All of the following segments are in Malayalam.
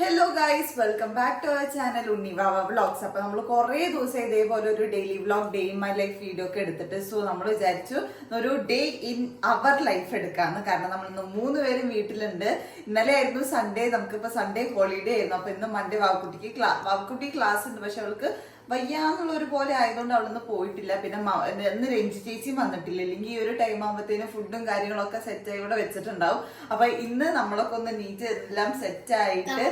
Hello guys welcome back to our channel Unnivava vlogs അപ്പൊ നമ്മൾ കുറെ ദിവസം ഇതേപോലെ ഒരു daily vlog day in my life video ഒക്കെ എടുത്തിട്ട് സോ നമ്മൾ വിചാരിച്ചു ഒരു ഡേ ഇൻ അവർ ലൈഫ് എടുക്കാന്ന്. കാരണം നമ്മൾ ഇന്ന് മൂന്ന് പേരും വീട്ടിലുണ്ട്. ഇന്നലെ ആയിരുന്നു സൺഡേ നമുക്കിപ്പോ സൺഡേ ഹോളിഡേ ആയിരുന്നു. അപ്പൊ ഇന്ന് മൺഡേ വാവക്കുട്ടിക്ക് ക്ലാ വാവക്കുട്ടി ക്ലാസ് ഉണ്ട്. പക്ഷെ അവൾക്ക് വയ്യാന്നുള്ള ഒരു പോലെ ആയതുകൊണ്ട് അവളൊന്നും പോയിട്ടില്ല. പിന്നെ എന്ന് രഞ്ജി ചേച്ചിയും വന്നിട്ടില്ല. അല്ലെങ്കിൽ ഈ ഒരു ടൈം ആകുമ്പോഴത്തേനും ഫുഡും കാര്യങ്ങളൊക്കെ സെറ്റ് ആയി ഇവിടെ വെച്ചിട്ടുണ്ടാവും. അപ്പൊ ഇന്ന് നമ്മളൊക്കെ ഒന്ന് നീറ്റ് എല്ലാം സെറ്റ് ആയിട്ട്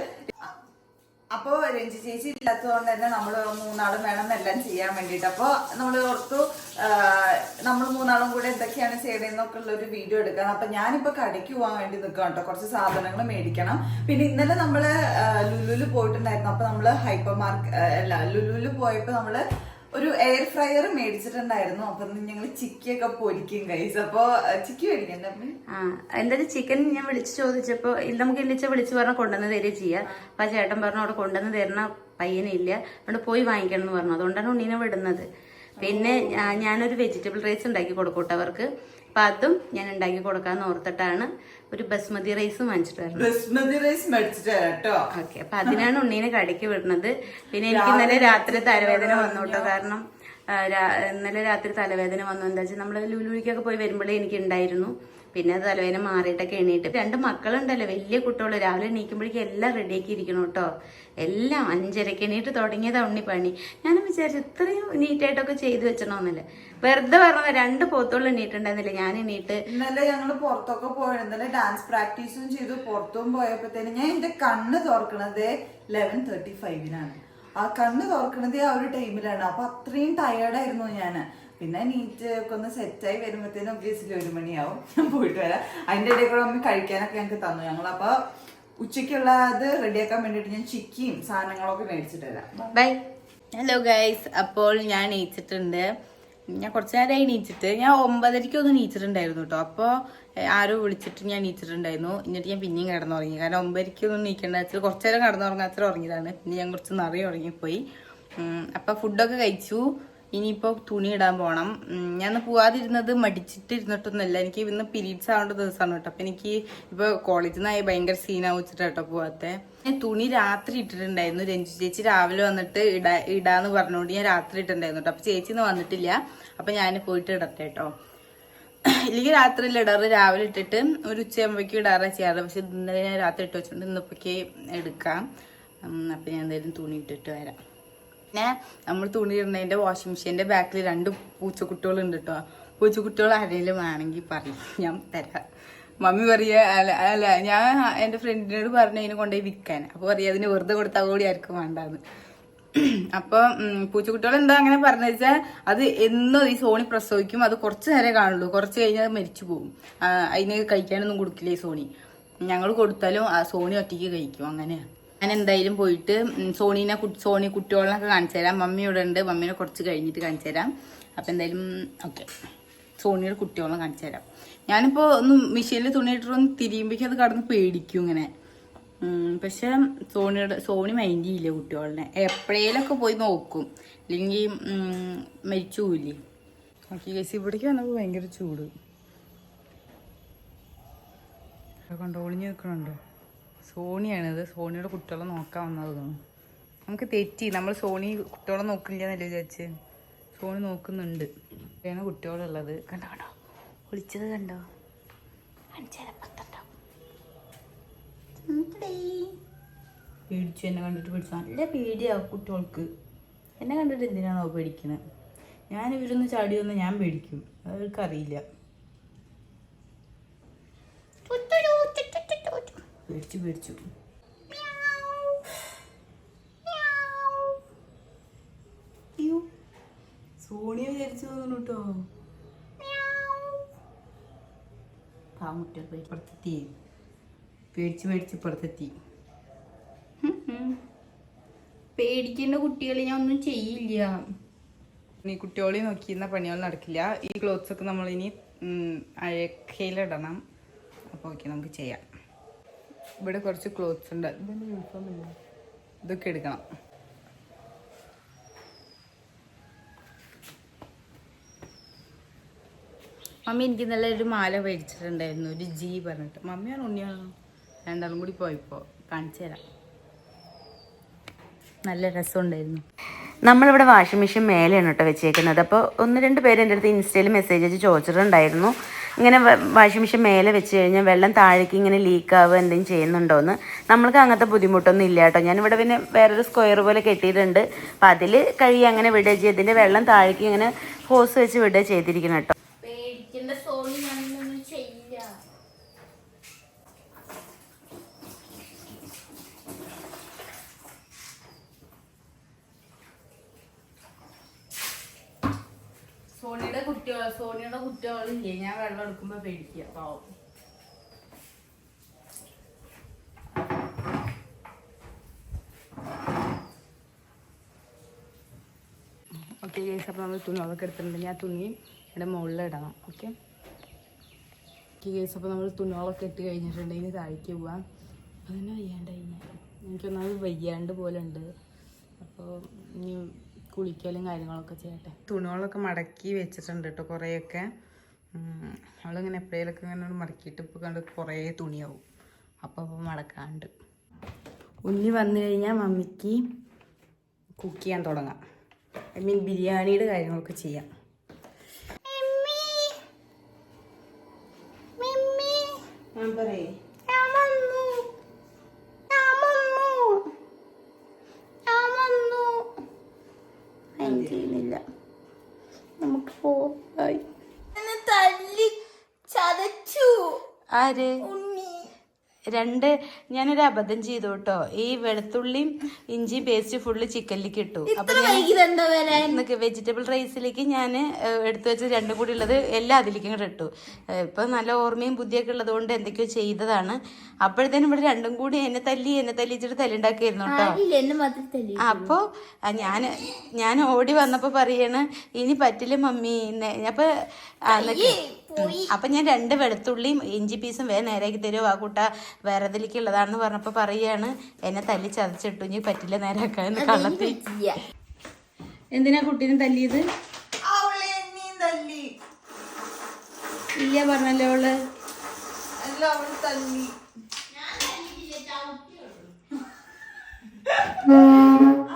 അപ്പോ രഞ്ജി ചേച്ചി ഇല്ലാത്തതുകൊണ്ട് തന്നെ നമ്മൾ മൂന്നാളും വേണം എല്ലാം ചെയ്യാൻ വേണ്ടിട്ട് അപ്പോൾ നമ്മൾ ഓർത്തു നമ്മൾ മൂന്നാളും കൂടെ എന്തൊക്കെയാണ് ചെയ്യണതെന്നൊക്കെ ഉള്ള ഒരു വീഡിയോ എടുക്കണം അപ്പൊ ഞാനിപ്പോ കടയ്ക്ക് പോകാൻ വേണ്ടി നിൽക്കാം കേട്ടോ കുറച്ച് സാധനങ്ങൾ മേടിക്കണം. പിന്നെ ഇന്നലെ നമ്മൾ ലുലുൽ പോയിട്ടുണ്ടായിരുന്നു. അപ്പൊ നമ്മൾ ഹൈപ്പർ മാർക്ക് അല്ല ലുലുൽ പോയപ്പോ നമ്മൾ ഒരു എയർ ഫ്രയർ മേടിച്ചിട്ടുണ്ടായിരുന്നു. അപ്പൊ ഞങ്ങൾ ചിക്കിയൊക്കെ പൊരിക്കും കൈസ് അപ്പൊ ചിക്കി മേടിക്കണ്ടേ ആ എന്തായാലും ചിക്കൻ ഞാൻ വിളിച്ചു ചോദിച്ചപ്പോ നമുക്ക് ഇല്ലിച്ച വിളിച്ചു പറഞ്ഞാൽ കൊണ്ടുവന്ന് തരിക ചെയ്യാ. അപ്പൊ ചേട്ടൻ പറഞ്ഞു അവിടെ കൊണ്ടുവന്ന് തരണ പയ്യനില്ല. അവിടെ പോയി വാങ്ങിക്കണം എന്ന് പറഞ്ഞു. അതുകൊണ്ടാണ് ഉണ്ണീനെ വിടുന്നത്. പിന്നെ ഞാനൊരു വെജിറ്റബിൾ റൈസ് ഉണ്ടാക്കി കൊടുക്കൂട്ടവർക്ക് അപ്പൊ അതും ഞാൻ ഉണ്ടാക്കി കൊടുക്കാന്ന് ഓർത്തിട്ടാണ്. ഒരു ബസ്മതി റൈസ് വാങ്ങിച്ചിട്ടായിരുന്നു ബസ്മതി റൈസ് മേടിച്ചിട്ട് കേട്ടോ. ഓക്കെ അപ്പൊ അതിനാണ് ഉണ്ണീനെ കടയ്ക്ക് വിടുന്നത്. പിന്നെ എനിക്ക് ഇന്നലെ രാത്രി തലവേദന വന്നു കേട്ടോ കാരണം ഇന്നലെ രാത്രി തലവേദന വന്നു. എന്താ വെച്ചാൽ നമ്മൾ ലുലുവിലേക്കൊക്കെ പോയി വരുമ്പോഴേ എനിക്ക് ഉണ്ടായിരുന്നു പിന്നെ അത് തലവേദന മാറിയിട്ടൊക്കെ എണീട്ട്. രണ്ട് മക്കളുണ്ടല്ലോ വലിയ കുട്ടികൾ രാവിലെ എണീക്കുമ്പോഴേക്കും എല്ലാം റെഡിയാക്കി ഇരിക്കണം കേട്ടോ. എല്ലാം അഞ്ചരക്ക് എണീറ്റ് തുടങ്ങിയതാ ഉണ്ണി പണി ഞാനും വിചാരിച്ചു ഇത്രയും നീറ്റായിട്ടൊക്കെ ചെയ്തു വെച്ചണമെന്നില്ല വെറുതെ പറഞ്ഞ രണ്ട് പോത്തോളം എണീട്ടുണ്ടായിരുന്നില്ല ഞാൻ എണീട്ട് ഇന്നലെ ഞങ്ങൾ പുറത്തൊക്കെ പോയത് ഇന്നലെ ഡാൻസ് പ്രാക്ടീസും ചെയ്തു. പുറത്തും പോയപ്പോഴത്തേന് ഞാൻ എന്റെ കണ്ണ് തുറക്കണത് ലെവൻ തേർട്ടി ഫൈവിനാണ് ആ കണ്ണ് തുറക്കണത് ആ ഒരു ടൈമിലാണ് അപ്പൊ അത്രയും ടയേർഡായിരുന്നു ഞാൻ. പിന്നെ നീറ്റ് ഒക്കെ ഒന്ന് സെറ്റായി വരുമ്പോഴത്തേനും ഒബ്വിയസ്ലി ഒരു മണിയാവും. ഞാൻ പോയിട്ട് വരാം. അതിന്റെ ഇടയിൽ കൂടെ അമ്മ കഴിക്കാനൊക്കെ ഞങ്ങൾക്ക് തന്നു. ഞങ്ങളപ്പോൾ ഉച്ചയ്ക്കുള്ള അത് റെഡിയാക്കാൻ വേണ്ടിയിട്ട് ഞാൻ ചിക്കിയും സാധനങ്ങളൊക്കെ മേടിച്ചിട്ട് വരാം. ബൈ ഹലോ ഗൈസ് അപ്പോൾ ഞാൻ നീച്ചിട്ടുണ്ട്. ഞാൻ കുറച്ച് നേരമായി നീച്ചിട്ട്. ഞാൻ ഒമ്പതരയ്ക്ക് ഒന്ന് നീച്ചിട്ടുണ്ടായിരുന്നു കേട്ടോ അപ്പോൾ ആരോ വിളിച്ചിട്ട് ഞാൻ നീച്ചിട്ടുണ്ടായിരുന്നു. എന്നിട്ട് ഞാൻ പിന്നെയും കിടന്നുറങ്ങി. കാരണം ഒമ്പതരയ്ക്ക് ഒന്നും നീക്കേണ്ട. വെച്ചാൽ കുറച്ച് നേരം കിടന്നുറങ്ങാത്ര ഉറങ്ങിയതാണ്. പിന്നെ ഞാൻ കുറച്ച് നിറയെ ഉറങ്ങിപ്പോയി. അപ്പോൾ അപ്പൊ ഫുഡൊക്കെ കഴിച്ചു. ഇനിയിപ്പോൾ തുണി ഇടാൻ പോകണം ഞാൻ പോവാതിരുന്നത് മടിച്ചിട്ട് ഇരുന്നിട്ടൊന്നുമല്ല എനിക്ക് ഇന്ന് പീരീഡ്സ് ആവേണ്ട ദിവസമാണ് കേട്ടോ. അപ്പൊ എനിക്ക് ഇപ്പൊ കോളേജിൽ നിന്നായി ഭയങ്കര സീനാവും വെച്ചിട്ട് കേട്ടോ പോവാത്തെ. ഞാൻ തുണി രാത്രി ഇട്ടിട്ടുണ്ടായിരുന്നു. രഞ്ജു ചേച്ചി രാവിലെ വന്നിട്ട് ഇടാ ഇടാന്ന് പറഞ്ഞുകൊണ്ട് ഞാൻ രാത്രി ഇട്ടിട്ടുണ്ടായിരുന്നു കേട്ടോ. അപ്പൊ ചേച്ചി വന്നിട്ടില്ല. അപ്പൊ ഞാൻ പോയിട്ട് ഇടട്ടെ കേട്ടോ. ഇല്ലെങ്കിൽ രാത്രി ഇടാറ്. രാവിലെ ഇട്ടിട്ട് ഒരു ഉച്ചയാകുമ്പോഴേക്കും ഇടാറാ ചെയ്യാറ്. പക്ഷെ ഇന്നലെ ഞാൻ രാത്രി ഇട്ട് വെച്ചിട്ടുണ്ട് ഇന്നിപ്പോഴേക്ക് എടുക്കാം. അപ്പൊ ഞാൻ എന്തായാലും തുണി ഇട്ടിട്ട് വരാം. പിന്നെ നമ്മൾ തുണി ഇടുന്നതിന്റെ വാഷിംഗ് മെഷീന്റെ ബാക്കിൽ രണ്ട് പൂച്ചക്കുട്ടികളുണ്ട് കേട്ടോ പൂച്ചക്കുട്ടികൾ ആരെങ്കിലും വേണമെങ്കിൽ പറയും. ഞാൻ തരാം. മമ്മി പറയുക അല്ല അല്ല ഞാൻ എന്റെ ഫ്രണ്ടിനോട് പറഞ്ഞു അതിനെ കൊണ്ടുപോയി വിൽക്കാൻ. അപ്പോൾ പറയുക അതിന് വെറുതെ കൊടുത്താൽ കൂടി ആർക്കും വേണ്ടാന്ന്. അപ്പോൾ പൂച്ചക്കുട്ടികൾ എന്താ അങ്ങനെ പറഞ്ഞു വെച്ചാൽ അത് എന്നും ഈ സോണി പ്രസവിക്കും. അത് കുറച്ച് നേരം കാണുള്ളൂ. കുറച്ച് കഴിഞ്ഞാൽ മരിച്ചു പോകും. അതിന് കഴിക്കാനൊന്നും കൊടുക്കില്ല ഈ സോണി. ഞങ്ങൾ കൊടുത്താലും ആ സോണി ഒറ്റയ്ക്ക് കഴിക്കും. അങ്ങനെ ഞാൻ എന്തായാലും പോയിട്ട് സോണീനെ സോണി കുട്ടികളിനൊക്കെ കാണിച്ചു തരാം. മമ്മി ഇവിടെ ഉണ്ട്. മമ്മീനെ കുറച്ച് കഴിഞ്ഞിട്ട് കാണിച്ചു തരാം. അപ്പം എന്തായാലും ഓക്കെ സോണിയുടെ കുട്ടികളെ കാണിച്ചു തരാം. ഞാനിപ്പോൾ ഒന്ന് മെഷീനിൽ ഇട്ടിട്ടൊന്ന് തിരിയുമ്പോഴേക്കും അത് കടന്ന് പേടിക്കും ഇങ്ങനെ. പക്ഷെ സോണിയുടെ സോണി മൈൻഡ് ചെയ്യില്ല കുട്ടികളെ. എപ്പോഴേലൊക്കെ പോയി നോക്കും. അല്ലെങ്കിൽ ഉം, മരിച്ചു പോയില്ലേ ഓക്കെ ഗസ് ഇവിടേക്ക് വന്നപ്പോൾ ഭയങ്കര ചൂട്. കണ്ടോ? ഒളിഞ്ഞു നിൽക്കണുണ്ടോ സോണിയാണിത്. സോണിയുടെ കുട്ടികളെ നോക്കാൻ വന്നത് നമുക്ക് തെറ്റി. നമ്മൾ സോണി കുട്ടികളെ നോക്കില്ല എന്നല്ലേ വിചാരിച്ച്. സോണി നോക്കുന്നുണ്ട്. ഇവിടെയാണ് കുട്ടികളുള്ളത്. കണ്ടോ കണ്ടോ? ഒളിച്ചത് കണ്ടോ? പേടിച്ചു എന്നെ കണ്ടിട്ട് പേടിച്ചു. നല്ല പേടിയാവും കുട്ടികൾക്ക്. എന്നെ കണ്ടിട്ട് എന്തിനാണോ പേടിക്കണത് ഞാൻ ഇവരൊന്ന് ചാടിയൊന്ന് ഞാൻ പേടിക്കും. അത് പേടിച്ചു പേടിച്ചു. സോണിയ വിചാരിച്ചു തോന്നുന്നു കേട്ടോ പാമുട്ട ഇപ്പുറത്തെത്തി. പേടിച്ച് പേടിച്ച് ഇപ്പുറത്തെത്തി. പേടിക്കേണ്ട കുട്ടികളെ ഞാൻ ഒന്നും ചെയ്യില്ല. ഈ കുട്ടികളെ നോക്കിയിരുന്ന പണികൾ നടക്കില്ല. ഈ ക്ലോത്ത്സ് ഒക്കെ നമ്മളിനി അഴക്കയിലിടണം. അപ്പോൾ ഓക്കെ നമുക്ക് ചെയ്യാം. ഇവിടെ കുറച്ച് ക്ലോത്ത്സ് ഉണ്ട്. ഇതൊന്നും യൂണിഫോം ഇല്ല? ഇതൊക്കെ എടുക്കണം. മമ്മി എനിക്ക് നല്ലൊരു മാല മേടിച്ചിട്ടുണ്ടായിരുന്നു. ഒരു ജി പറഞ്ഞിട്ട്. മമ്മിയാണ് ഉണ്ണിയാണോ രണ്ടാളും കൂടി പോയിപ്പോ കാണിച്ചു തരാം. നല്ല രസമുണ്ടായിരുന്നു. നമ്മളിവിടെ വാഷിംഗ് മെഷീൻ മേലെയാണ് കേട്ടോ വെച്ചേക്കുന്നത്. അപ്പോൾ ഒന്ന് രണ്ട് പേര് എന്റെ അടുത്ത് ഇൻസ്റ്റയിൽ മെസ്സേജ് അയച്ച് ചോദിച്ചിട്ടുണ്ടായിരുന്നു. ഇങ്ങനെ വാഷിംഗ് മെഷീൻ മേലെ വെച്ച് കഴിഞ്ഞാൽ വെള്ളം താഴേക്ക് ഇങ്ങനെ ലീക്ക് ആവുക എന്തെങ്കിലും ചെയ്യുന്നുണ്ടോയെന്ന് നമ്മൾക്ക് അങ്ങനത്തെ ബുദ്ധിമുട്ടൊന്നും ഇല്ല കേട്ടോ. ഞാനിവിടെ പിന്നെ വേറൊരു സ്ക്വയർ പോലെ കെട്ടിയിട്ടുണ്ട്. അപ്പം അതിൽ കഴുകി അങ്ങനെ വിടുക ചെയ്തിന്റെ വെള്ളം താഴേക്ക് ഇങ്ങനെ ഹോസ് വെച്ച് വിടുക ചെയ്തിരിക്കണം കേട്ടോ. പേടിക്കേണ്ട സോണി ഞാനൊന്നും ചെയ്യില്ല. സോണിയുടെ കുറ്റവാളില്ലേ ഞാൻ വെള്ളം എടുക്കുമ്പോ പേടിക്കുക പാവം. ഓക്കെ അപ്പോൾ നമ്മൾ തുണികളൊക്കെ എടുത്തിട്ടുണ്ട്. ഞാൻ തുണി ഇവിടെ മുകളിൽ ഇടണം. ഓക്കെ ഓക്കെ ഗേസ് അപ്പോൾ നമ്മൾ തുണികളൊക്കെ ഇട്ട് കഴിഞ്ഞിട്ടുണ്ടെങ്കിൽ താഴേക്ക് പോവാം. അതിന് വയ്യാണ്ട് കഴിഞ്ഞാൽ എനിക്കൊന്നാമത് വയ്യാണ്ട് പോലെ ഉണ്ട്. അപ്പോൾ ഇനി കുളിക്കലും കാര്യങ്ങളൊക്കെ ചെയ്യട്ടെ. തുണികളൊക്കെ മടക്കി വെച്ചിട്ടുണ്ട് കേട്ടോ കുറേയൊക്കെ. അവളിങ്ങനെ എപ്പോഴേലൊക്കെ ഇങ്ങനെ മടക്കിയിട്ട് ഇപ്പോൾ കണ്ട് കുറേ തുണിയാവും. അപ്പോൾ അപ്പോൾ മടക്കാണ്ട്. ഉണ്ണി വന്നു കഴിഞ്ഞാൽ മമ്മിക്ക് കുക്ക് ചെയ്യാൻ തുടങ്ങാം. ഐ മീൻ ബിരിയാണിയുടെ കാര്യങ്ങളൊക്കെ ചെയ്യാം. ഞാൻ പറയേ നമുക്ക് പോയി തല്ലി ചതച്ചു ആര്? രണ്ട് ഞാനൊരു അബദ്ധം ചെയ്തു കേട്ടോ. ഈ വെളുത്തുള്ളിയും ഇഞ്ചിയും പേസ്റ്റ് ഫുള്ള് ചിക്കനിലേക്ക് ഇട്ടു അപ്പൊ വെജിറ്റബിൾ റൈസിലേക്ക് ഞാൻ എടുത്തു വെച്ച രണ്ടും കൂടി ഉള്ളത് എല്ലാം അതിലേക്കും കൂടെ ഇട്ടു. ഇപ്പൊ നല്ല ഓർമ്മയും ബുദ്ധിയൊക്കെ ഉള്ളത് കൊണ്ട് എന്തൊക്കെയോ ചെയ്തതാണ്. അപ്പോഴത്തേനും ഇവിടെ രണ്ടും കൂടി എന്നെ തല്ലി എന്നെ തല്ലിച്ചിട്ട് തല്ലുണ്ടാക്കിയായിരുന്നു കേട്ടോ. അപ്പോൾ ഞാൻ ഞാൻ ഓടി വന്നപ്പോ പറയാണ് ഇനി പറ്റില്ല മമ്മി അപ്പൊ അപ്പൊ ഞാൻ രണ്ട് വെളുത്തുള്ളിയും ഇഞ്ചി പീസും വേറെ നേരെയാക്കി തരുമോ ആ കൂട്ട വേറെതിലേക്കുള്ളതാണെന്ന് പറഞ്ഞപ്പോ പറഞ്ഞപ്പോൾ പറയാണ് എന്നെ തല്ലി ചതച്ചിട്ടു ഇനി പറ്റില്ല നേരാക്കാൻ കള്ളത്തി. എന്തിനാ കുട്ടീനെ തല്ലിയത്? അവളെ എന്നെയും തല്ലി. ഇല്ല പറഞ്ഞല്ലോ അവൾ. അല്ല അവൾ തല്ലി.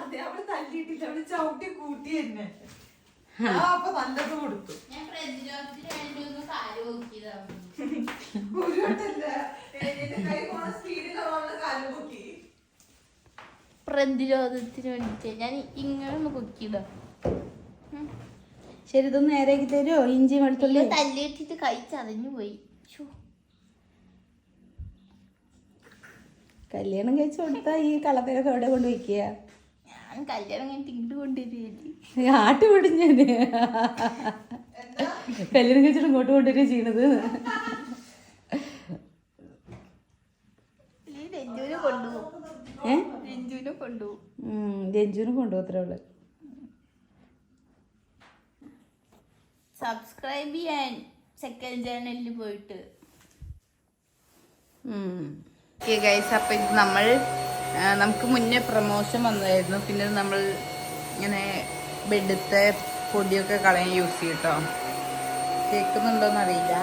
അതെ അവൾ തല്ലിയിട്ടില്ല. അവൾ ചവിട്ടി കൂട്ടി തന്നെ അപ്പൊ നല്ലത് കൊടുത്തു. ഞാൻ പ്രതിരോധത്തിന് വേണ്ടിട്ട്. ഞാൻ ഇങ്ങനെ ഒന്ന് കുക്കിയതാ ശരി ഇതൊന്ന് നേരെയാക്കി തരുമോ ഇഞ്ചി വെളുത്തുള്ളി? തല്ലിയിട്ടിട്ട് കൈ അതഞ്ഞു പോയി. കല്യാണം കഴിച്ചു കൊടുത്താ ഈ കളത്തിലൊക്കെ എവിടെ കൊണ്ട് വയ്ക്കുക ഞാൻ കല്യാണം കഴിഞ്ഞിട്ട് ഇങ്ങോട്ട് കൊണ്ടുവരികയല്ലേ ആട്ട് പിടിഞ്ഞാന്. കല്യാണം കഴിച്ചിട്ട് ഇങ്ങോട്ട് കൊണ്ടുവരിക ചെയ്യണത്. രഞ്ജുവിനെ കൊണ്ടുപോകും. ഏ? രഞ്ജുവിനെ കൊണ്ടുപോകും. ഉം, രഞ്ജുവിനെ കൊണ്ടുപോകത്രേ ഉള്ളു. സബ്സ്ക്രൈബ് ചെയ്യാൻ സെക്കൻഡ് ചാനലിൽ പോയിട്ട്. ഗൈസ് അപ്പം ഇത് നമ്മൾ നമുക്ക് മുന്നേ പ്രമോഷൻ വന്നതായിരുന്നു. പിന്നെ നമ്മൾ ഇങ്ങനെ ബെഡത്തെ പൊടിയൊക്കെ കളയാൻ യൂസ് ചെയ്യട്ടോ അറിയില്ല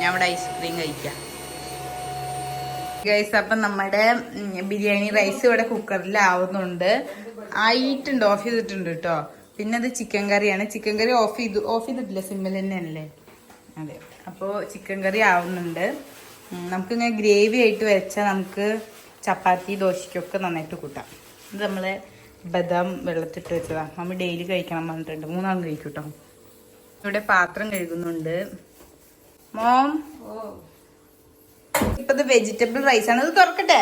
ഞാൻ ഇവിടെ ഐസ്ക്രീം കഴിക്കാം. ഗൈസ് അപ്പം നമ്മുടെ ബിരിയാണി റൈസ് ഇവിടെ കുക്കറിൽ കുക്കറിലാവുന്നുണ്ട് ആയിട്ടുണ്ട് ഓഫ് ചെയ്തിട്ടുണ്ട് കേട്ടോ പിന്നെ അത് ചിക്കൻ കറിയാണ് ചിക്കൻ കറി ഓഫ് ചെയ്തു ഓഫ് ചെയ്തിട്ടില്ല. സിമ്മിൽ തന്നെയല്ലേ അതെ. അപ്പോൾ ചിക്കൻ കറി ആവുന്നുണ്ട്. നമുക്ക് നമുക്കിങ്ങനെ ഗ്രേവി ആയിട്ട് വെച്ചാൽ നമുക്ക് ചപ്പാത്തി ദോശയ്ക്കൊക്കെ നന്നായിട്ട് കൂട്ടാം. ഇത് നമ്മൾ ബദാം വെള്ളത്തിട്ട് വെച്ചതാണ് നമ്മൾ ഡെയിലി കഴിക്കണം പറഞ്ഞിട്ടുണ്ട്. മൂന്നാളും കഴിക്കും കേട്ടോ ഇവിടെ പാത്രം കഴുകുന്നുണ്ട്. മോം. ഇപ്പൊ ഇത് വെജിറ്റബിൾ റൈസ് ആണ്. ഇത് തുറക്കട്ടെ?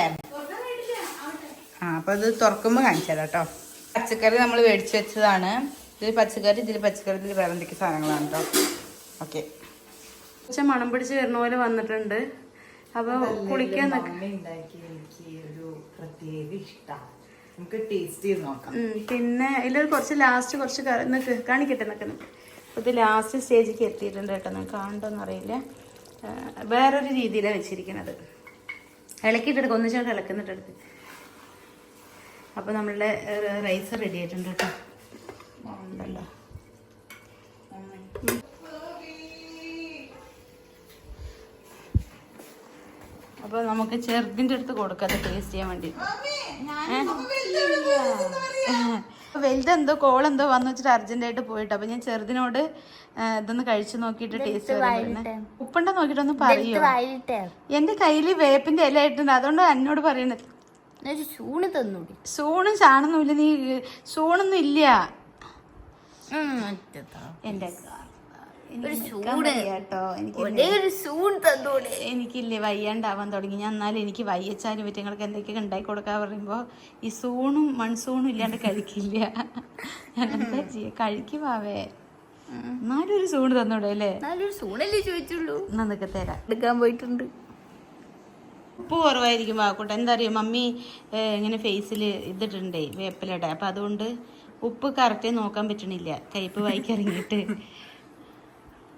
ആ അപ്പൊ ഇത് തുറക്കുമ്പോ കാണിച്ചാലോ കേട്ടോ. പച്ചക്കറി നമ്മൾ മേടിച്ചു വെച്ചതാണ്. ഇതിൽ പച്ചക്കറി ഇതിൽ പച്ചക്കറി ഇതിൽ വേറെ എന്തൊക്കെ സാധനങ്ങളാണ് കേട്ടോ. ഓക്കെ മണം പിടിച്ച് വരുന്ന പോലെ വന്നിട്ടുണ്ട്. അപ്പൊ കുളിക്കാൻ നിക്ക- ഉണ്ടാക്കി എനിക്ക് ഒരു പ്രത്യേക ഇഷ്ടമാണ് നമുക്ക് ടേസ്റ്റ് ചെയ്ത് നോക്കാം. പിന്നെ ഇതിൽ കുറച്ച് ലാസ്റ്റ് കുറച്ച് കാണിക്കട്ടെ നിൽക്കുന്നു ഇത് ലാസ്റ്റ് സ്റ്റേജിലേക്ക് എത്തിയിട്ടുണ്ട് കേട്ടോ നിങ്ങൾക്ക് കാണണ്ടോന്ന് അറിയില്ല. വേറൊരു രീതിയിലാണ് വെച്ചിരിക്കുന്നത് ഇളക്കിയിട്ടെടുക്കും ഒന്നിച്ചോട്ട് ഇളക്കുന്നിട്ടെടുത്ത് അപ്പോൾ നമ്മളുടെ റൈസ് റെഡി ആയിട്ടുണ്ട് കേട്ടോ. ഉണ്ടല്ലോ. അപ്പോൾ നമുക്ക് ചെറുതിന്റെ അടുത്ത് കൊടുക്കാം ടേസ്റ്റ് ചെയ്യാൻ വേണ്ടി. വലുതെന്തോ കോളെന്തോ വന്നു വെച്ചിട്ട് അർജന്റായിട്ട് പോയിട്ട്. അപ്പൊ ഞാൻ ചെറുതിനോട് ഇതൊന്ന് കഴിച്ചു നോക്കിയിട്ട് ടേസ്റ്റ് ഉപ്പണ്ട നോക്കിട്ടൊന്ന് പറയൂ? എന്റെ കയ്യിൽ വേപ്പിന്റെ ഇല ആയിട്ടുണ്ട് അതുകൊണ്ട് എന്നോട് പറയണത്. തന്നൂടി. സൂണും ചാണൊന്നും ഇല്ല. നീ സൂണൊന്നും ഇല്ല. എന്റെ കേട്ടോ എനിക്ക് എനിക്കില്ലേ വയ്യാണ്ടാവാൻ തുടങ്ങി. ഞാൻ എന്നാലും എനിക്ക് വയ്യച്ചാലും പറ്റങ്ങൾക്ക് എന്തൊക്കെയൊക്കെ ഉണ്ടാക്കി കൊടുക്കാൻ പറയുമ്പോ ഈ സൂണും മൺസൂണും ഇല്ലാണ്ട് കഴിക്കില്ല. ഞാൻ എന്താ കഴിക്കുവാവേ എന്നാലും ഒരു സൂണ് തന്നൂടെ അല്ലേ? സൂണല്ലേ ചോദിച്ചുള്ളൂ. എന്നൊക്കെ തരാം. എടുക്കാൻ പോയിട്ടുണ്ട്. ഉപ്പ് കുറവായിരിക്കും ആക്കോട്ടെ എന്താ അറിയോ? മമ്മി ഇങ്ങനെ ഫേസിൽ ഇതിട്ടുണ്ടേ വേപ്പിലടെ അപ്പം അതുകൊണ്ട് ഉപ്പ് കറക്റ്റ് നോക്കാൻ പറ്റണില്ല. കയ്പ്പ് വായിക്കിറങ്ങിയിട്ട്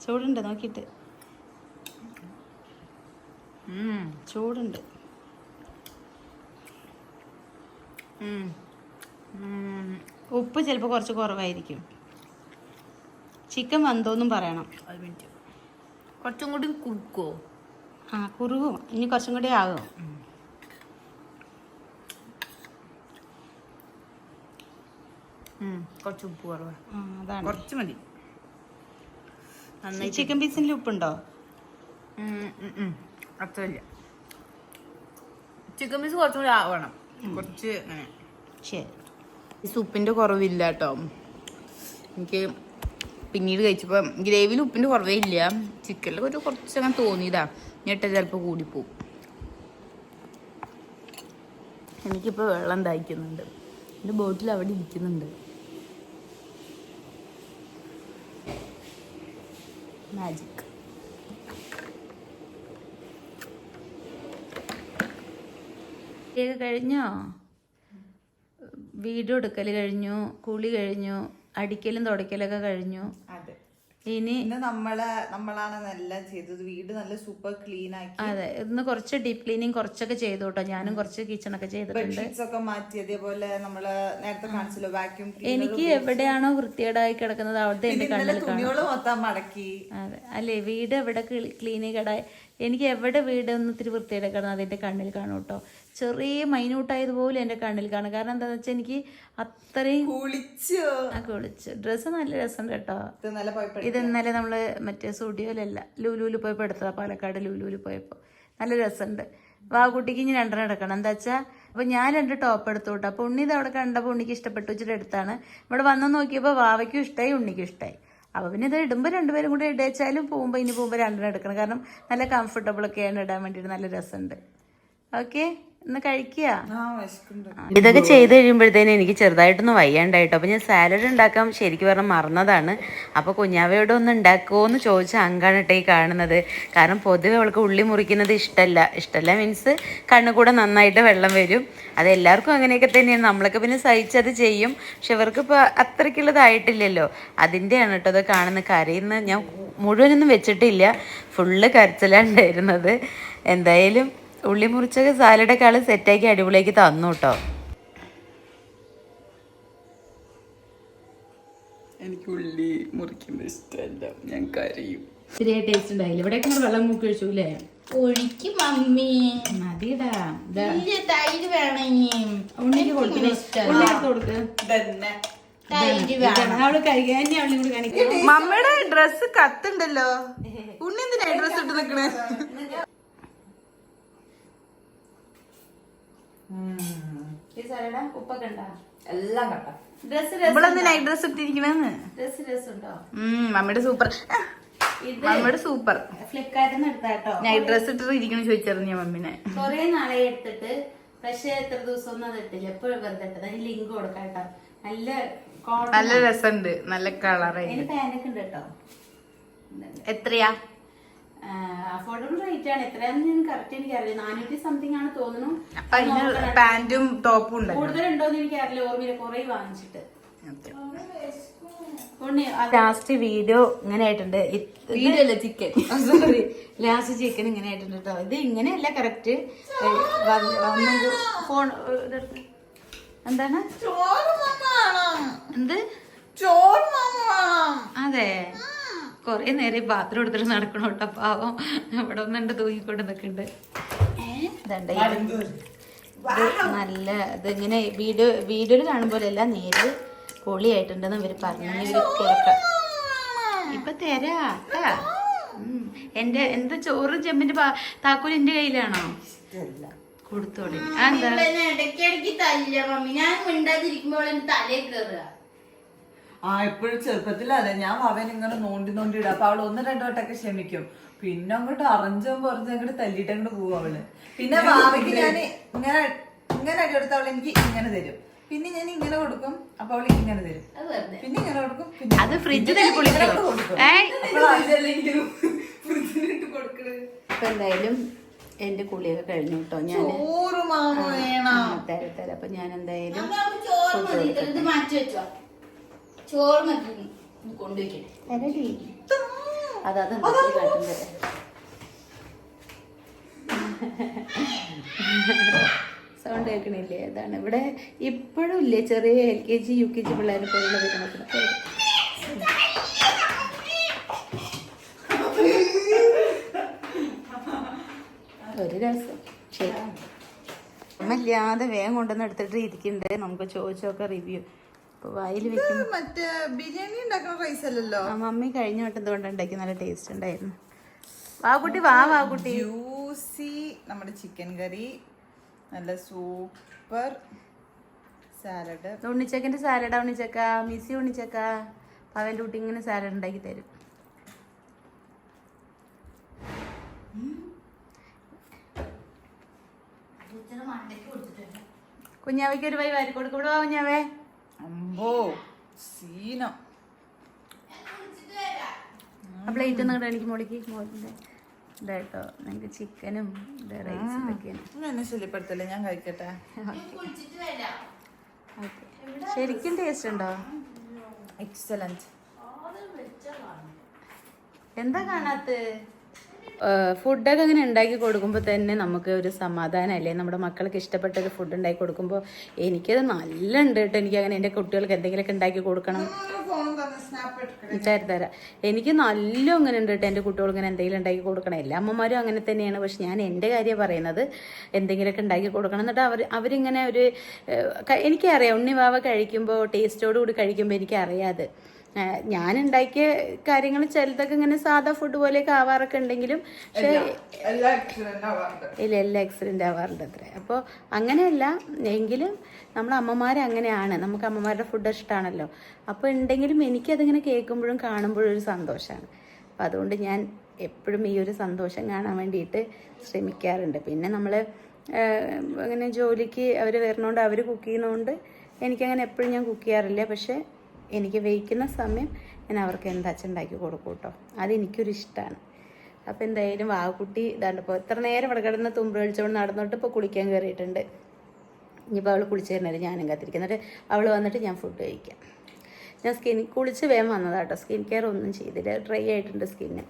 ചൂടുണ്ട് നോക്കിയിട്ട്. ചൂടുണ്ട്. ഉപ്പ് ചിലപ്പോൾ കുറച്ച് കുറവായിരിക്കും. ചിക്കൻ വന്തോന്നും പറയണം. കുറച്ചും കൂടി കുറുക്കോ? ആ കുറുകും. ഇനി കുറച്ചും കൂടി ആകും. കുറച്ച് ഉപ്പ് കുറവാ. അതാണ്. കുറച്ച് മതി. ചിക്കൻ പീസിന്റെ ഉപ്പുണ്ടോ? അത്രയില്ല. ചിക്കൻ പീസ് കുറച്ചും കൂടി ആവണം. കുറച്ച് ശരി. ഈ ഉപ്പിന്റെ കുറവില്ല കേട്ടോ എനിക്ക് പിന്നീട് കഴിച്ചപ്പോൾ ഗ്രേവിയിൽ ഉപ്പിന്റെ കുറവേ ഇല്ല. ചിക്കനിൽ ഒരു കുറച്ച് അങ്ങനെ തോന്നിയതാ. ഞെട്ട ചിലപ്പോൾ കൂടിപ്പോവും. എനിക്കിപ്പോൾ വെള്ളം ദാഹിക്കുന്നുണ്ട്. എന്റെ ബോട്ടിൽ അവിടെ ഇരിക്കുന്നുണ്ട്. മാജിക് ഇത് കഴിഞ്ഞോ? വീട് എടുക്കൽ കഴിഞ്ഞു കുളി കഴിഞ്ഞു അടിക്കലും തുടയ്ക്കലൊക്കെ കഴിഞ്ഞു. അതെ. ഇനി നമ്മളെ നമ്മൾ നമ്മളാണ് എല്ലാം ചെയ്തത്. വീട് നല്ല സൂപ്പർ ക്ലീൻ ആക്കി. അതെ ഇന്ന് കുറച്ച് ഡീപ് ക്ലീനിങ് കുറച്ചൊക്കെ ചെയ്തു കേട്ടോ ഞാനും കുറച്ച് കിച്ചണൊക്കെ ചെയ്തിട്ടുണ്ട്. ബെഡ്ഷീറ്റ്സ് ഒക്കെ മാറ്റി അതേപോലെ നമ്മൾ നേരത്തെ കാണിച്ചല്ലോ വാക്യൂം എനിക്ക് എവിടെയാണോ വൃത്തികേടായി കിടക്കുന്നത് അവിടുത്തെ എന്റെ കണ്ണിൽ കാണും. മടക്കി. അതെ അല്ലേ? വീട് എവിടെ ക്ലീനിങ് കിടായി? എനിക്ക് എവിടെ വീട് ഒന്ന് ഇത്തിരി വൃത്തിയുടെ കിടന്ന് അതിന്റെ കണ്ണിൽ കാണും കേട്ടോ. ചെറിയ മൈന്യൂട്ടായതുപോലെ എന്റെ കണ്ണിൽ കാണും. കാരണം എന്താണെന്ന് വെച്ചാൽ എനിക്ക് അത്രയും കുളിച്ചു. ആ കുളിച്ച്. ഡ്രസ്സ് നല്ല രസമുണ്ട് കേട്ടോ. ഇത് ഇന്നലെ നമ്മൾ മറ്റേ സ്റ്റുഡിയോയിലല്ല ലൂലൂൽ പോയപ്പോൾ എടുത്തതാ പാലക്കാട് ലൂലൂൽ പോയപ്പോൾ നല്ല രസമുണ്ട് വാകുട്ടിക്ക് ഇനി രണ്ടെണ്ണം എടുക്കണം. എന്താ വെച്ചാൽ അപ്പോൾ ഞാൻ രണ്ട് ടോപ്പ് എടുത്തു കേട്ടോ അപ്പോൾ ഉണ്ണി ഇത് അവിടെ കണ്ടപ്പോൾ ഉണ്ണിക്ക് ഇഷ്ടപ്പെട്ടു വെച്ചിട്ട് എടുത്താണ്. ഇവിടെ വന്ന് നോക്കിയപ്പോൾ വാവയ്ക്കും ഇഷ്ടമായി ഉണ്ണിക്കും ഇഷ്ടമായി അപ്പോൾ പിന്നെ ഇത് ഇടുമ്പോൾ രണ്ടുപേരും കൂടി ഇടച്ചാലും പോകുമ്പോൾ ഇനി പോകുമ്പോൾ രണ്ടെണ്ണം എടുക്കണം. കാരണം നല്ല കംഫർട്ടബിൾ ഒക്കെയാണ് ഇടാൻ വേണ്ടിയിട്ട് നല്ല രസമുണ്ട് ഓക്കെ കഴിക്കുക ഇതൊക്കെ ചെയ്ത് കഴിയുമ്പോഴത്തേനും എനിക്ക് ചെറുതായിട്ടൊന്ന് വയ്യാണ്ടായിട്ടോ. അപ്പോൾ ഞാൻ സാലഡ് ഉണ്ടാക്കാൻ ശരിക്കും പറഞ്ഞാൽ മറന്നതാണ്. അപ്പോൾ കുഞ്ഞാവയോട് ഒന്ന് ഉണ്ടാക്കുമോ എന്ന് ചോദിച്ച അങ്കാണ് ഈ കാണുന്നത്. കാരണം പൊതുവെ അവൾക്ക് ഉള്ളി മുറിക്കുന്നത് ഇഷ്ടമല്ല ഇഷ്ടമല്ല മീൻസ് കണ്ണുകൂടെ നന്നായിട്ട് വെള്ളം വരും. അത് എല്ലാവർക്കും അങ്ങനെയൊക്കെ തന്നെയാണ്. നമ്മളൊക്കെ പിന്നെ സഹിച്ചത് ചെയ്യും. പക്ഷെ ഇവർക്ക് ഇപ്പൊ അത്രയ്ക്കുള്ളതായിട്ടില്ലല്ലോ അതിന്റെയാണ് കേട്ടോ അത് കാണുന്ന കരയുന്ന ഞാൻ മുഴുവനൊന്നും വെച്ചിട്ടില്ല. ഫുള്ള് കരച്ചിലാണ്ടായിരുന്നത് എന്തായാലും ഉള്ളി മുറിച്ചൊക്കെ സാലഡൊക്കെ ആൾ സെറ്റാക്കി അടിപൊളിയാക്കി തന്നു കേട്ടോ എനിക്ക് ഉള്ളി മുറിക്കുന്നത് ഇഷ്ടമല്ല. ഞാൻ കരയും. ശരിയാ ടേസ്റ്റ് ഉണ്ടായില്ല? ഇവിടെയൊക്കെ ഇങ്ങനെ വെള്ളം മൂക്കി ഒഴിച്ചു അല്ലേ ഒഴിക്കും മമ്മി. മതിടാ. തൈര് വേണം ഇനിയും ഉണ്ണിക്ക് കൊടുക്കുന്ന ഉള്ളി എടുത്ത് കൊടുക്ക്. തൈര് വേണം. കഴിക്കാൻ തന്നെ അവളെ കൂടി കാണിക്കും. മമ്മയുടെ ഡ്രസ് കത്തുണ്ടല്ലോ. ഉണ്ണി എന്തിനാ ഡ്രസ് ഇട്ട് നിക്കണേ? ഉപ്പൊക്കെ ഉണ്ടാ? എല്ലാം കട്ട. ഡ്രസ് ഇവളെന്ത് നൈറ്റ് ഡ്രസ് ഇട്ടിരിക്കണെന്ന് ഡ്രസ് രസമുണ്ടോ മമ്മിയുടെ സൂപ്പർ. മമ്മിയുടെ സൂപ്പർ. ഫ്ലിപ്കാർട്ടിൽ നിന്ന് എടുത്താട്ടോ നൈറ്റ് ഡ്രസ് ഇട്ടിട്ട് ഇരിക്കണം ചോദിച്ചായിരുന്നു ഞാൻ മമ്മിനെ. കൊറേ നാളെ എടുത്തിട്ട്. പക്ഷെ എത്ര ദിവസം ഒന്നും അത് ഇട്ടില്ല. എപ്പോഴും വെറുതെ ഇട്ടത്. അതിന് ലിങ്ക് കൊടുക്കാം കേട്ടോ. നല്ല നല്ല രസമുണ്ട്. നല്ല കളറായി. അതിന് പാനൊക്കെ ഉണ്ട് കേട്ടോ. എത്രയാ? ആണ് എത്രയാന്ന് ഞാൻ കറക്റ്റ് എനിക്കറിയില്ല. നാനൂറ്റി സംതിങ് ആണ് തോന്നുന്നു. അതിന് പാന്റും ടോപ്പും ഉണ്ട് കൂടുതലുണ്ടോന്ന് എനിക്കറിയില്ല. ഓർമ്മയില്ല. കുറെ വാങ്ങിച്ചിട്ട്. ലാസ്റ്റ് വീഡിയോ ഇങ്ങനെ ആയിട്ടുണ്ട്. വീഡിയോ അല്ല ചിക്കൻ സോറി ലാസ്റ്റ് ചിക്കൻ ഇങ്ങനെ ആയിട്ടുണ്ട് കേട്ടോ. ഇത് ഇങ്ങനെയല്ല കറക്റ്റ് ഫോൺ എന്താണ്? എന്ത്? അതെ. കൊറേ നേരം പാത്രം എടുത്തിട്ട് നടക്കണം കേട്ടോ പാവം. ഇവിടെ ഒന്നുണ്ട് തൂങ്ങിക്കൊണ്ട് നിൽക്കുന്നുണ്ട് ഇതുണ്ട് ഇത്. ഇത് നല്ല ഇതിങ്ങനെ വീഡിയോ വീഡിയോയിൽ കാണുമ്പോഴല്ല നേര് പൊളിയായിട്ടുണ്ടെന്ന് ഇവർ പറഞ്ഞു ഇവർ കേൾക്കാം ഇപ്പൊ തരാ ട്ടാ. ഉം. എന്റെ എന്താ ചോറും ചെമ്പിന്റെ താക്കോൽ എന്റെ കയ്യിലാണോ? കൊടുത്തോളി. ഇടയ്ക്കിടയ്ക്ക് തല്ല. മമ്മി ഞാൻ മിണ്ടാതിരിക്കുമ്പോൾ തലേ കയറുക ആ എപ്പോഴും ചെറുപ്പത്തിൽ അതെ ഞാൻ അവൻ ഇങ്ങനെ നോണ്ടി നോണ്ടി ഇടും. അപ്പൊ അവൾ ഒന്ന് രണ്ടു വട്ടമൊക്കെ ക്ഷമിക്കും. പിന്നെ അങ്ങോട്ട് അറിഞ്ഞും പറഞ്ഞ് അങ്ങോട്ട് തല്ലിട്ട് അങ്ങോട്ട് പോകും അവൾ. പിന്നെ ഭാവിക്ക് ഞാൻ ഇങ്ങനെ ഇങ്ങനെ അടി കൊടുത്ത അവൾ എനിക്ക് ഇങ്ങനെ തരും. പിന്നെ ഞാൻ ഇങ്ങനെ കൊടുക്കും അപ്പൊ അവൾ ഇങ്ങനെ തരും. പിന്നെ ഇങ്ങനെ കൊടുക്കും പിന്നെ അത് ഫ്രിഡ്ജ് പിന്നെ തന്നെ ഇങ്ങനെ പൊളിക്കോ. കൊടുക്കും. ഏയ് അപ്പോൾ അതിലല്ലെങ്കിലും ഫ്രിഡ്ജിലിട്ട് കൊടുക്കണത് എന്തായാലും എന്റെ കുളിയൊക്കെ കഴിഞ്ഞു കേട്ടോ. ഞാൻ തരാം അപ്പൊ ഞാൻ എന്തായാലും ചോറ് മതി. കൊണ്ടുവയ്ക്കട്ടെ അത് അത് കാട്ടുന്നത് സൗണ്ട് കേൾക്കണില്ലേ? അതാണ് ഇവിടെ ഇപ്പോഴും ഇല്ലേ ചെറിയ L K G U K G പിള്ളേരെ പോലുള്ള വരുന്നത് ഒരു രസം. ശരി. അമ്മല്ലാതെ വേഗം കൊണ്ടുവന്ന് എടുത്തിട്ട് ഇരിക്കുന്നുണ്ട് നമുക്ക് ചോദിച്ചൊക്കെ റിവ്യൂ വായിൽ വെക്കും. മറ്റേ ബിരിയാണി ഉണ്ടാക്കുന്ന റൈസ് അല്ലല്ലോ? ആ മമ്മി കഴിഞ്ഞ വട്ടം ഇതുകൊണ്ട് ഉണ്ടാക്കി നല്ല ടേസ്റ്റ് ഉണ്ടായിരുന്നു. വാകുട്ടി വാ വാകുട്ടി ജ്യൂസി നമ്മുടെ ചിക്കൻ കറി നല്ല സൂപ്പർ സാലഡ് ഉണ്ണിച്ചക്കന്റെ സാലഡ് ഉണ്ണിച്ചക്ക? മിസ്സി ഉണ്ണിച്ചക്ക? പവന്റെ കുട്ടി ഇങ്ങനെ സാലഡ് ഉണ്ടാക്കി തരും. കുഞ്ഞാവയ്ക്ക് ഒരു വൈ വാരി കൊടുക്കും ഇവിടെ വാ കുഞ്ഞാവേ. അമ്പോ സീനം. ആ പ്ലേറ്റ് ഒന്ന് എനിക്ക് മോളിക്ക് മോളിന്റെ ഇതായിട്ടോ നിങ്ങൾക്ക് ചിക്കനും റൈസും ഇതൊക്കെയാണ്. ശല്യപ്പെടുത്തല്ലേ? ഞാൻ കഴിക്കട്ടെ. ശരിക്കും ടേസ്റ്റ് ഉണ്ടോ? എക്സലന്റ് എന്താ കാണാത്ത ഫുഡൊക്കെ അങ്ങനെ ഉണ്ടാക്കി കൊടുക്കുമ്പോൾ തന്നെ നമുക്ക് ഒരു സമാധാനം അല്ലേ? നമ്മുടെ മക്കൾക്ക് ഇഷ്ടപ്പെട്ട ഒരു ഫുഡ് ഉണ്ടാക്കി കൊടുക്കുമ്പോൾ എനിക്കത് നല്ല ഉണ്ട് കേട്ടോ. എനിക്ക് അങ്ങനെ എന്റെ കുട്ടികൾക്ക് എന്തെങ്കിലുമൊക്കെ ഉണ്ടാക്കി കൊടുക്കണം. തരാം എനിക്ക് നല്ല അങ്ങനെ ഉണ്ട് കേട്ടോ. എന്റെ കുട്ടികൾക്ക് ഇങ്ങനെ എന്തെങ്കിലും ഉണ്ടാക്കി കൊടുക്കണം. എല്ലാ അമ്മമാരും അങ്ങനെ തന്നെയാണ്. പക്ഷെ ഞാൻ എന്റെ കാര്യം പറയുന്നത് എന്തെങ്കിലുമൊക്കെ ഉണ്ടാക്കി കൊടുക്കണം എന്നിട്ട് അവർ അവരിങ്ങനെ ഒരു എനിക്കറിയാം. ഉണ്ണിവാവ കഴിക്കുമ്പോൾ ടേസ്റ്റോടുകൂടി കഴിക്കുമ്പോൾ എനിക്കറിയാതെ ഞാൻ ഉണ്ടാക്കിയ കാര്യങ്ങൾ ചിലതൊക്കെ ഇങ്ങനെ സാധാ ഫുഡ് പോലെയൊക്കെ ആവാറൊക്കെ ഉണ്ടെങ്കിലും പക്ഷേ ഇല്ല എല്ലാ ആക്സിഡന്റ് ആവാറുണ്ട് അത്ര. അപ്പോൾ അങ്ങനെയല്ല എങ്കിലും നമ്മൾ അമ്മമാരെ അങ്ങനെയാണ്. നമുക്ക് അമ്മമാരുടെ ഫുഡ് ഇഷ്ടമാണല്ലോ അപ്പോൾ ഉണ്ടെങ്കിലും എനിക്കതിങ്ങനെ കേൾക്കുമ്പോഴും കാണുമ്പോഴും ഒരു സന്തോഷമാണ് അപ്പം അതുകൊണ്ട് ഞാൻ എപ്പോഴും ഈ ഒരു സന്തോഷം കാണാൻ വേണ്ടിയിട്ട് ശ്രമിക്കാറുണ്ട്. പിന്നെ നമ്മൾ അങ്ങനെ ജോലിക്ക് അവർ വരണോണ്ട് അവർ കുക്ക് ചെയ്യുന്നതുകൊണ്ട് എനിക്കങ്ങനെ എപ്പോഴും ഞാൻ കുക്ക് ചെയ്യാറില്ല. പക്ഷേ എനിക്ക് വയ്ക്കുന്ന സമയം ഞാൻ അവർക്ക് എന്താ ഉണ്ടാക്കി കൊടുക്കും കേട്ടോ അതെനിക്കൊരു ഇഷ്ടമാണ് അപ്പം എന്തായാലും വാക്കുട്ടി ഇതാണ്ട് ഇപ്പോൾ എത്ര നേരം ഇവിടെ കിടന്ന് തുമ്പ് കഴിച്ചുകൊണ്ട് നടന്നിട്ട് ഇപ്പോൾ കുളിക്കാൻ കയറിയിട്ടുണ്ട് ഇനിയിപ്പോൾ അവൾ കുളിച്ച് തരുന്നത് ഞാനും കാത്തിരിക്കും. എന്നിട്ട് അവൾ വന്നിട്ട് ഞാൻ ഫുഡ് കഴിക്കാം. ഞാൻ സ്കിൻ കുളിച്ച് വേഗം വന്നതാട്ടോ സ്കിൻ കെയർ ഒന്നും ചെയ്തില്ല. ഡ്രൈ ആയിട്ടുണ്ട് സ്കിന്ന്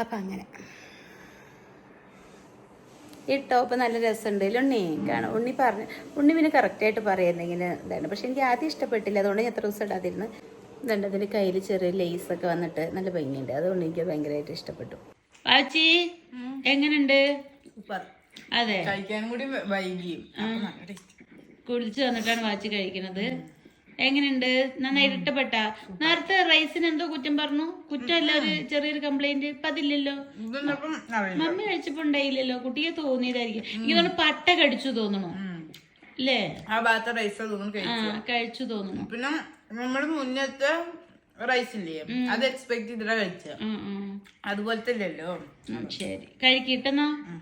അപ്പം അങ്ങനെ. ഈ ടോപ്പ് നല്ല രസമുണ്ട്. ഉണ്ണി കാണാം. ഉണ്ണി പറഞ്ഞു ഉണ്ണി പിന്നെ കറക്റ്റായിട്ട് പറയുന്നെങ്കിൽ ഇതാണ്. പക്ഷെ എനിക്ക് ആദ്യം ഇഷ്ടപ്പെട്ടില്ല. അതുകൊണ്ട് ഞാൻ എത്ര ദിവസം ഇടാതിരുന്ന്. ഇതുണ്ട് അതിന്റെ കയ്യിൽ ചെറിയ ലേസൊക്കെ വന്നിട്ട് നല്ല ഭംഗിയുണ്ട്. അതുകൊണ്ട് എനിക്ക് ഭയങ്കരമായിട്ട് ഇഷ്ടപ്പെട്ടു. ആച്ചി എങ്ങനെയുണ്ട് അതെ. കഴിക്കാനും കൂടി വൈകിയും. കുളിച്ച് വന്നിട്ടാണ് വാച്ചി കഴിക്കുന്നത് എങ്ങനെയുണ്ട്? നന്നായിട്ട് ഇഷ്ടപ്പെട്ട? നേരത്തെ റൈസിന് എന്തോ കുറ്റം പറഞ്ഞു. കുറ്റമല്ല ഒരു ചെറിയൊരു കംപ്ലൈന്റ് ഇപ്പൊ അതില്ലല്ലോ. മമ്മി കഴിച്ചപ്പോ ഉണ്ടായില്ലല്ലോ. കുട്ടിയെ തോന്നിയതായിരിക്കും. എനിക്ക് പട്ട കടിച്ചു തോന്നണു അല്ലേ ആ ഭാഗത്തെ റൈസ് കഴിച്ചു. തോന്നുന്നു. പിന്നെ നമ്മൾ മുന്നത്തെ റൈസ് ഇല്ലേ? അത് എക്സ്പെക്ട് ചെയ്തിട്ടാ കഴിച്ച. അതുപോലത്തെ ഇല്ലല്ലോ. ശരി. കഴിക്കിട്ടെന്നാ ഉം.